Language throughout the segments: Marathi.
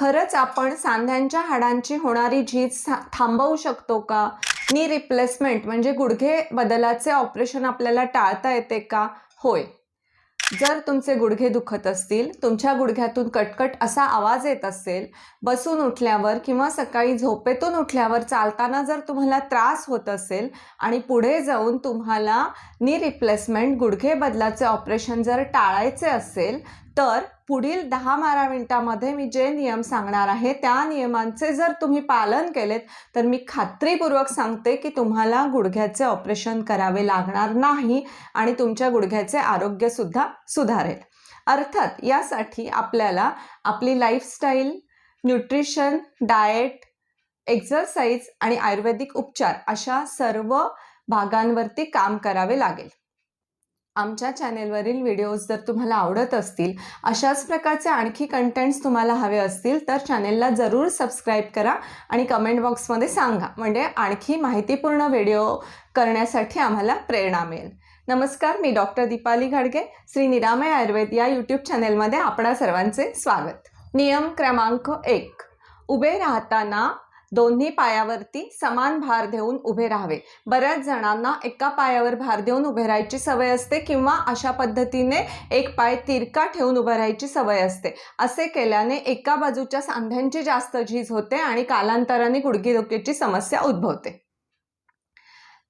खरंच आपण सांध्यांच्या हाडांची होणारी झीज थांबवू शकतो का? नी रिप्लेसमेंट म्हणजे गुडघे बदलाचे ऑपरेशन आपल्याला टाळता येते का? होय. जर तुमचे गुडघे दुखत असतील तुमच्या गुडघ्यातून कटकट असा आवाज येत असेल बसून उठल्यावर किंवा सकाळी झोपेतून उठल्यावर चालताना जर तुम्हाला त्रास होत असेल आणि पुढे जाऊन तुम्हाला नी रिप्लेसमेंट गुडघे बदलाचे ऑपरेशन जर टाळायचे असेल तर पुढील दहा बारा मिनिटामध्ये मी जे नियम सांगणार आहे त्या नियमांचे जर तुम्ही पालन केलेत तर मी खात्रीपूर्वक सांगते की तुम्हाला गुडघ्याचे ऑपरेशन करावे लागणार नाही आणि तुमच्या गुडघ्याचे आरोग्यसुद्धा सुधारेल. अर्थात यासाठी आपल्याला आपली लाईफस्टाईल न्यूट्रिशन डाएट एक्झरसाइज आणि आयुर्वेदिक उपचार अशा सर्व भागांवरती काम करावे लागेल. आमच्या चॅनेलवरील व्हिडिओज जर तुम्हाला आवडत असतील अशाच प्रकारचे आणखी कंटेंट्स तुम्हाला हवे असतील तर चॅनेलला जरूर सबस्क्राईब करा आणि कमेंट बॉक्समध्ये सांगा. म्हणजे आणखी माहितीपूर्ण व्हिडिओ करण्यासाठी आम्हाला प्रेरणा मिळेल. नमस्कार मी डॉक्टर दीपाली घाडगे श्री निरामय आयुर्वेद या यूट्यूब चॅनेलमध्ये आपणा सर्वांचे स्वागत. नियम क्रमांक एक. उभे राहताना दोन्ही पायावरती समान भार देऊन उभे राहावे. बऱ्याच जणांना एका पायावर भार देऊन उभे राहायची सवय असते किंवा अशा पद्धतीने एक पाय तिरका ठेवून उभं राहायची सवय असते. असे केल्याने एका बाजूच्या सांध्यांची जास्त झीज होते आणि कालांतराने गुडघेदुखीची समस्या उद्भवते.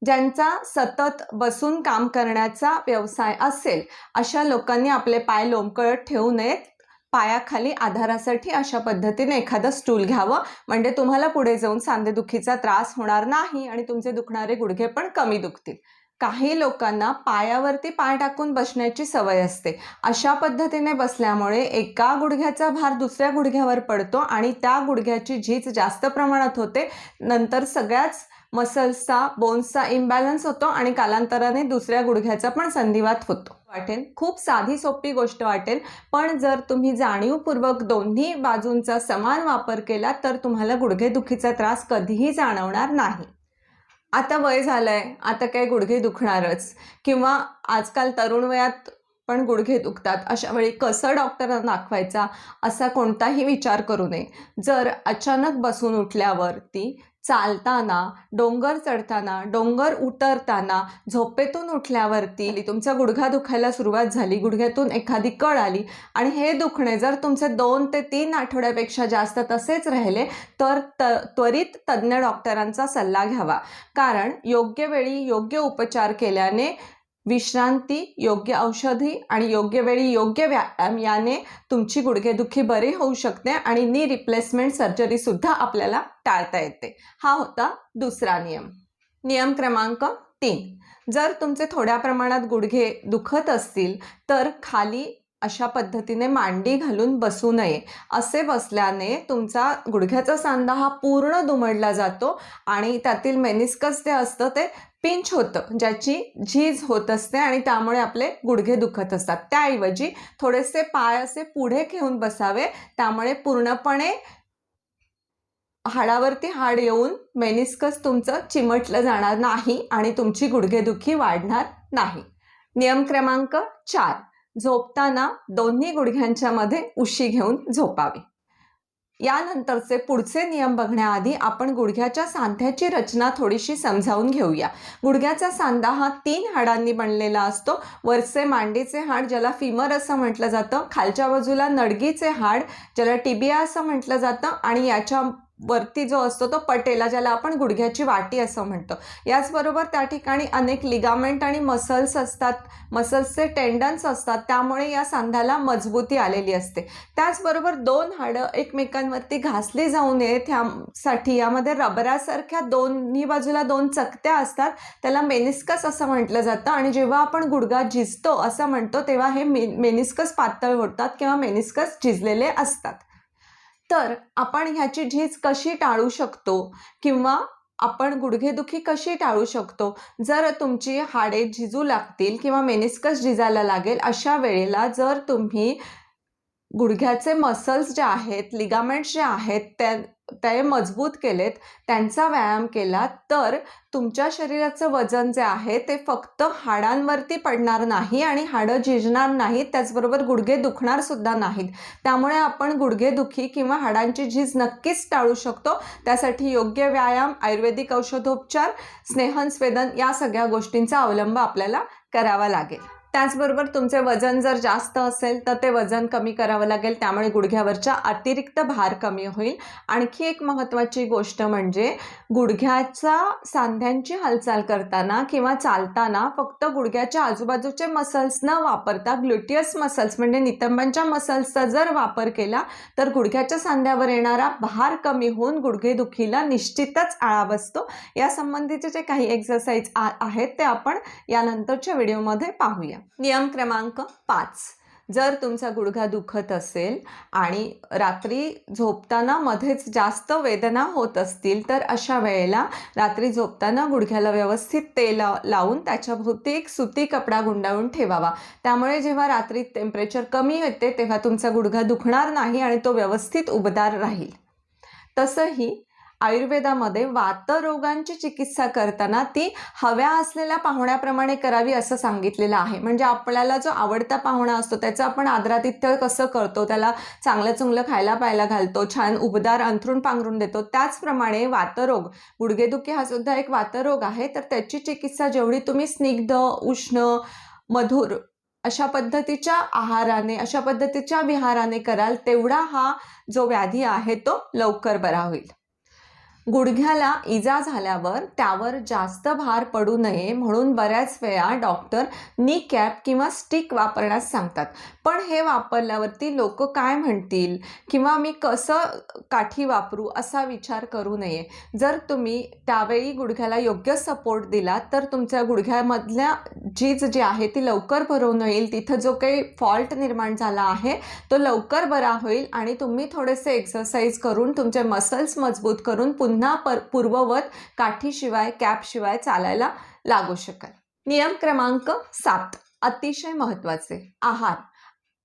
ज्यांचा सतत बसून काम करण्याचा व्यवसाय असेल अशा लोकांनी आपले पाय लोंबकळत ठेवू नयेत. पायाखाली आधारासाठी अशा पद्धतीने एखादं स्टूल घ्यावं. म्हणजे तुम्हाला पुढे जाऊन सांधेदुखीचा त्रास होणार नाही आणि तुमचे दुखणारे गुडघे पण कमी दुखतील. काही लोकांना पायावरती पाय टाकून बसण्याची सवय असते. अशा पद्धतीने बसल्यामुळे एका गुडघ्याचा भार दुसऱ्या गुडघ्यावर पडतो आणि त्या गुडघ्याची झीज जास्त प्रमाणात होते. नंतर सगळ्याच मसल्सचा बोन्सचा इम्बॅलन्स होतो आणि कालांतराने दुसऱ्या गुडघ्याचा पण संधिवात होतो. वाटेल. खूप साधी सोपी गोष्ट वाटेल पण जर तुम्ही जाणीवपूर्वक दोन्ही बाजूंचा समान वापर केला तर तुम्हाला गुडघेदुखीचा त्रास कधीही जाणवणार नाही. आता वय झालंय आता काय गुडघे दुखणारच. किंवा आजकाल तरुण वयात पण गुडघे दुखतात. अशा वेळी कसं डॉक्टरांना दाखवायचा? असा कोणताही विचार करू नये. जर अचानक बसून उठल्यावरती चालताना डोंगर चढताना डोंगर उतरताना झोपेतून उठल्यावरती तुमचा गुडघा दुखायला सुरुवात झाली गुडघ्यातून एखादी कळ आली आणि हे दुखणे जर तुमचे दोन ते तीन आठवड्यापेक्षा जास्त तसेच राहिले तर त त्वरित तज्ज्ञ डॉक्टरांचा सल्ला घ्यावा. कारण योग्य वेळी योग्य उपचार केल्याने विश्रांती योग्य औषधी आणि योग्य वेळी योग्य व्यायाम याने तुमची गुडघेदुखी बरी होऊ शकते आणि नी रिप्लेसमेंट सर्जरीसुद्धा आपल्याला टाळता येते. हा होता दुसरा नियम. नियम क्रमांक तीन. जर तुमचे थोड्या प्रमाणात गुडघे दुखत असतील तर खाली अशा पद्धतीने मांडी घालून बसू नये. असे बसल्याने तुमचा गुडघ्याचा सांधा हा पूर्ण दुमडला जातो आणि त्यातील मेनिस्कस जे असतं ते पिंच होतं ज्याची झीज होत असते आणि त्यामुळे आपले गुडघे दुखत असतात. त्याऐवजी थोडेसे पाय असे पुढे घेऊन बसावे त्यामुळे पूर्णपणे हाडावरती हाड येऊन मेनिस्कस तुमचं चिमटलं जाणार नाही आणि तुमची गुडघेदुखी वाढणार नाही. नियम क्रमांक चार. झोपताना दोन्ही गुडघ्यांच्या मध्ये उशी घेऊन झोपावे. यानंतरचे पुढचे नियम बघण्याआधी आपण गुडघ्याच्या सांध्याची रचना थोडीशी समजावून घेऊया. गुडघ्याचा सांधा हा तीन हाडांनी बनलेला असतो. वरचे मांडीचे हाड ज्याला फिमर असं म्हटलं जातं खालच्या बाजूला नडगीचे हाड ज्याला टिबिया असं म्हटलं जातं आणि याच्या वरती जो असतो तो पटेला ज्याला आपण गुडघ्याची वाटी असं म्हणतो. याचबरोबर त्या ठिकाणी अनेक लिगामेंट आणि मसल्स असतात. मसल्सचे टेंडन्स असतात. त्यामुळे या सांध्याला मजबूती आलेली असते. त्याचबरोबर दोन हाडं एकमेकांवरती घासली जाऊ नयेत ह्यासाठी यामध्ये रबरासारख्या दोन्ही बाजूला दोन चकत्या असतात. त्याला मेनिस्कस असं म्हटलं जातं. आणि जेव्हा आपण गुडघा झिजतो असं म्हणतो तेव्हा हे मे मेनिस्कस पातळ होतात किंवा मेनिस्कस झिजलेले असतात. तर आपण ह्याची झीज कशी टाळू शकतो? किंवा आपण गुडघेदुखी कशी टाळू शकतो? जर तुमची हाडे झिजू लागतील किंवा मेनिस्कस झिजायला लागेल अशा वेळेला जर तुम्ही गुडघ्याचे मसल्स जे आहेत लिगामेंट्स जे आहेत त्या ते मजबूत केलेत त्यांचा व्यायाम केला तर तुमच्या शरीराचं वजन जे आहे ते फक्त हाडांवरती पडणार नाही आणि हाडं झिजणार नाहीत त्याचबरोबर गुडघे दुखणार सुद्धा नाहीत. त्यामुळे आपण गुडघेदुखी किंवा हाडांची झीज नक्कीच टाळू शकतो. त्यासाठी योग्य व्यायाम आयुर्वेदिक औषधोपचार स्नेहन या सगळ्या गोष्टींचा अवलंब आपल्याला करावा लागेल. त्याचबरोबर तुमचे वजन जर जास्त असेल तर ते वजन कमी करावं लागेल. त्यामुळे गुडघ्यावरचा अतिरिक्त भार कमी होईल. आणखी एक महत्त्वाची गोष्ट म्हणजे गुडघ्याचा सांध्यांची हालचाल करताना किंवा चालताना फक्त गुडघ्याच्या आजूबाजूचे मसल्स न वापरता ग्लुटियस मसल्स म्हणजे नितंबांच्या मसल्सचा जर वापर केला तर गुडघ्याच्या सांध्यावर येणारा भार कमी होऊन गुडघेदुखीला निश्चितच आळा बसतो. या संबंधीचे जे काही एक्सरसाइज आहेत ते आपण यानंतरच्या व्हिडिओमध्ये पाहूया. नियम क्रमांक पाच. जर तुमचा गुडघा दुखत असेल आणि रात्री झोपताना मध्येच जास्त वेदना होत असतील तर अशा वेळेला रात्री झोपताना गुडघ्याला व्यवस्थित तेल लावून त्याच्याभोवती एक सुती कपडा गुंडाळून ठेवावा. त्यामुळे जेव्हा रात्री टेम्परेचर कमी येते तेव्हा तुमचा गुडघा दुखणार नाही आणि तो व्यवस्थित उबदार राहील. तसंही आयुर्वेदामध्ये वातरोगांची चिकित्सा करताना ती हव्या असलेल्या पाहुण्याप्रमाणे करावी असं सांगितलेलं आहे. म्हणजे आपल्याला जो आवडता पाहुणा असतो त्याचं आपण आदरातिथ्य कसं करतो त्याला चांगलं चुंगलं खायला पायला घालतो छान उबदार अंथरूण पांघरून देतो त्याचप्रमाणे वातरोग गुडघेदुखी हा सुद्धा एक वातरोग आहे. तर त्याची चिकित्सा जेवढी तुम्ही स्निग्ध उष्ण मधुर अशा पद्धतीच्या आहाराने अशा पद्धतीच्या विहाराने कराल तेवढा हा जो व्याधी आहे तो लवकर बरा होईल. गुडघ्याला इजा झाल्यावर त्यावर जास्त भार पडू नये म्हणून बऱ्याच वेळा डॉक्टर नी कॅप किंवा स्टिक वापरण्यास सांगतात. पण हे वापरल्यावरती लोक काय म्हणतील? किंवा मी कसं काठी वापरू असा विचार करू नये. जर तुम्ही त्यावेळी गुडघ्याला योग्य सपोर्ट दिला तर तुमच्या गुडघ्यामधल्या झीज जी आहे ती लवकर भरवून येईल. तिथं जो काही फॉल्ट निर्माण झाला आहे तो लवकर बरा होईल आणि तुम्ही थोडेसे एक्सरसाइज करून तुमचे मसल्स मजबूत करून पुन्हा पुन्हा पर पूर्ववत काठीशिवाय कॅपशिवाय चालायला लागू शकाल नियम क्रमांक सात. अतिशय महत्त्वाचे. आहार.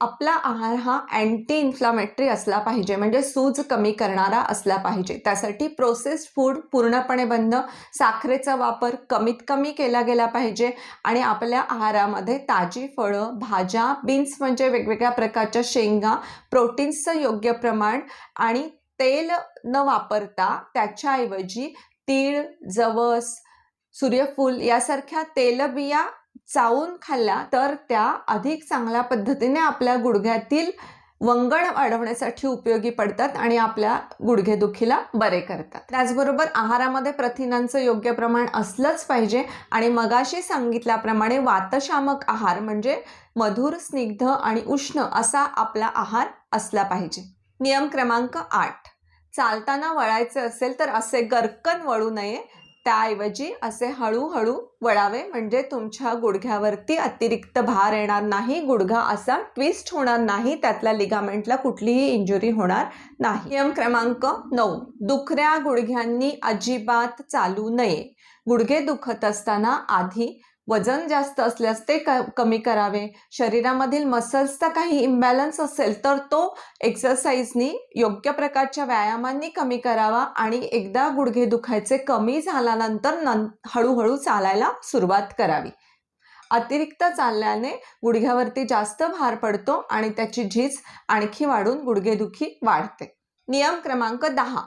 आपला आहार हा अँटी इन्फ्लामेटरी असला पाहिजे म्हणजे सूज कमी करणारा असला पाहिजे. त्यासाठी प्रोसेस्ड फूड पूर्णपणे बंद साखरेचा वापर कमीत कमी केला गेला पाहिजे आणि आपल्या आहारामध्ये ताजी फळं भाज्या बीन्स म्हणजे वेगवेगळ्या प्रकारच्या शेंगा प्रोटीन्सचं योग्य प्रमाण आणि तेल न वापरता त्याच्याऐवजी तीळ जवस सूर्यफूल यासारख्या तेलबिया चावून खाल्ल्या तर त्या अधिक चांगल्या पद्धतीने आपल्या गुडघ्यातील वंगण वाढवण्यासाठी उपयोगी पडतात आणि आपल्या गुडघेदुखीला बरे करतात. त्याचबरोबर आहारामध्ये प्रथिनांचं योग्य प्रमाण असलंच पाहिजे आणि मगाशी सांगितल्याप्रमाणे वातशामक आहार म्हणजे मधुर स्निग्ध आणि उष्ण असा आपला आहार असला पाहिजे. नियम क्रमांक आठ. चालताना वळायचे असेल तर असे गरकन वळू नये. त्याऐवजी असे हळूहळू वळावे. म्हणजे तुमच्या गुडघ्यावरती अतिरिक्त भार येणार नाही. गुडघा असा ट्विस्ट होणार नाही. त्यातल्या लिगामेंटला कुठलीही इंजुरी होणार नाही. नियम क्रमांक नऊ. दुखऱ्या गुडघ्यांनी अजिबात चालू नये. गुडघे दुखत असताना आधी वजन जास्त असल्यास ते क कमी करावे. शरीरामधील मसल्सचा काही इम्बॅलन्स असेल तर तो एक्सरसाइजनी योग्य प्रकारच्या व्यायामांनी कमी करावा आणि एकदा गुडघे दुखायचे कमी झाल्यानंतर नं हळूहळू चालायला सुरुवात करावी. अतिरिक्त चालल्याने गुडघ्यावरती जास्त भार पडतो आणि त्याची झीज आणखी वाढून गुडघेदुखी वाढते. नियम क्रमांक दहा.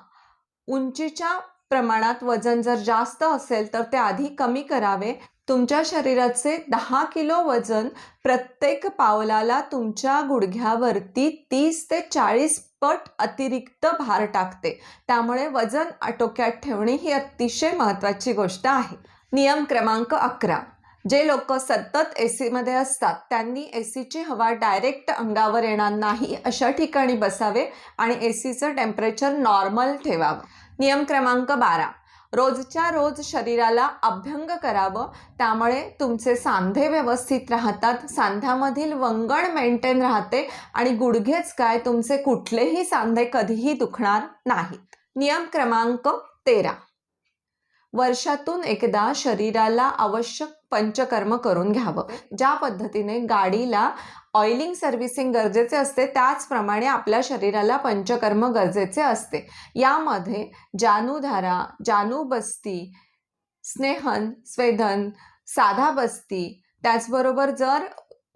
उंचीच्या प्रमाणात वजन जर जास्त असेल तर ते आधी कमी करावे. तुमच्या शरीराचे दहा किलो वजन प्रत्येक पावलाला तुमच्या गुडघ्यावरती तीस ते चाळीस पट अतिरिक्त भार टाकते. त्यामुळे वजन आटोक्यात ठेवणे ही अतिशय महत्त्वाची गोष्ट आहे. नियम क्रमांक अकरा. जे लोक सतत ए सीमध्ये असतात त्यांनी ए सीची हवा डायरेक्ट अंगावर येणार नाही अशा ठिकाणी बसावे आणि ए सीचं टेम्परेचर नॉर्मल ठेवावं. नियम क्रमांक बारा. रोजच्या रोज शरीराला अभ्यंग करावं. त्यामुळे तुमचे सांधे व्यवस्थित राहतात सांध्यामधील वंगण मेंटेन राहते आणि गुडघेच काय तुमचे कुठलेही सांधे कधीही दुखणार नाहीत. नियम क्रमांक तेरा. वर्षातून एकदा शरीराला आवश्यक पंचकर्म करून घ्यावं. ज्या पद्धतीने गाडीला ऑइलिंग सर्व्हिसिंग गरजेचे असते त्याचप्रमाणे आपल्या शरीराला पंचकर्म गरजेचे असते. यामध्ये जानूधारा जानू बस्ती स्नेहन स्वेदन साधा बस्ती त्याचबरोबर जर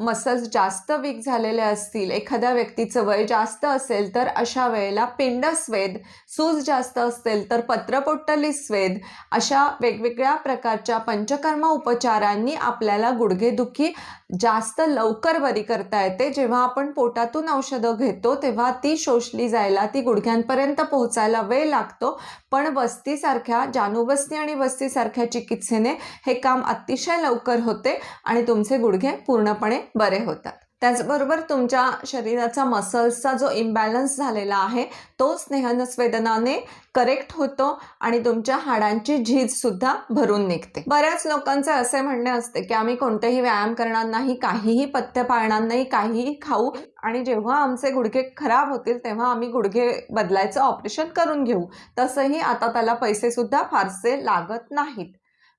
मसल्स जास्त वीक झालेले असतील एखाद्या व्यक्तीचं वय जास्त असेल तर अशा वेळेला पिंडस्वेद सूज जास्त असेल तर पत्रपोट्टली स्वेद अशा वेगवेगळ्या प्रकारच्या पंचकर्म उपचारांनी आपल्याला गुडघेदुखी जास्त लवकर बरी करता येते. जेव्हा आपण पोटातून औषधं घेतो तेव्हा ती शोषली जायला ती गुडघ्यांपर्यंत पोहोचायला वेळ लागतो. पण वस्तीसारख्या जानूबस्ती आणि बस्तीसारख्या चिकित्सेने हे काम अतिशय लवकर होते आणि तुमचे गुडघे पूर्णपणे बरे होतात. त्याचबरोबर तुमच्या शरीराचा मसल्सचा जो इम्बॅलन्स झालेला आहे तो स्नेहनस्वेदनाने करेक्ट होतो आणि तुमच्या हाडांची झीजसुद्धा भरून निघते. बऱ्याच लोकांचे असे म्हणणे असते की आम्ही कोणतेही व्यायाम करणार नाही काहीही पथ्य पाळणार नाही काहीही खाऊ आणि जेव्हा आमचे गुडघे खराब होतील तेव्हा आम्ही गुडघे बदलायचं ऑपरेशन करून घेऊ. तसंही आता त्याला पैसेसुद्धा फारसे लागत नाहीत.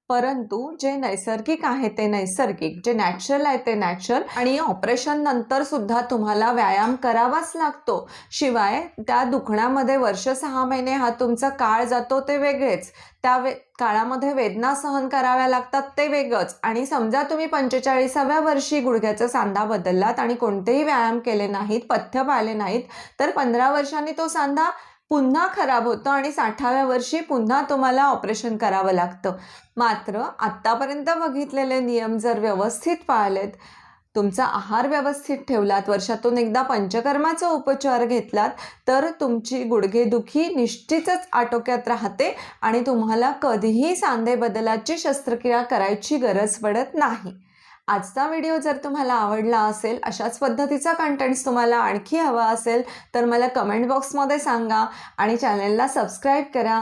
परंतु जे नैसर्गिक आहे ते नैसर्गिक जे नॅचरल आहे ते नॅचरल आणि ऑपरेशन नंतर सुद्धा तुम्हाला व्यायाम करावाच लागतो. शिवाय त्या दुखण्यामध्ये वर्ष सहा महिने हा तुमचा काळ जातो ते वेगळेच. त्या वे काळामध्ये वेदना सहन कराव्या लागतात ते वेगळंच. आणि समजा तुम्ही पंचेचाळीसाव्या वर्षी गुडघ्याचा सांधा बदललात आणि कोणतेही व्यायाम केले नाहीत पथ्य पाळले नाहीत तर पंधरा वर्षांनी तो सांधा पुन्हा खराब होतं आणि साठाव्या वर्षी पुन्हा तुम्हाला ऑपरेशन करावं लागतं. मात्र आत्तापर्यंत बघितलेले नियम जर व्यवस्थित पाळलेत तुमचा आहार व्यवस्थित ठेवलात वर्षातून एकदा पंचकर्माचा उपचार घेतलात तर तुमची गुडघेदुखी निश्चितच आटोक्यात राहते आणि तुम्हाला कधीही सांधे बदलाची शस्त्रक्रिया करायची गरज पडत नाही. आजचा व्हिडिओ जर तुम्हाला आवडला असेल अशाच पद्धतीचा कंटेंट्स तुम्हाला आणखी हवा असेल तर मला कमेंट बॉक्समध्ये सांगा आणि चॅनलला सबस्क्राईब करा.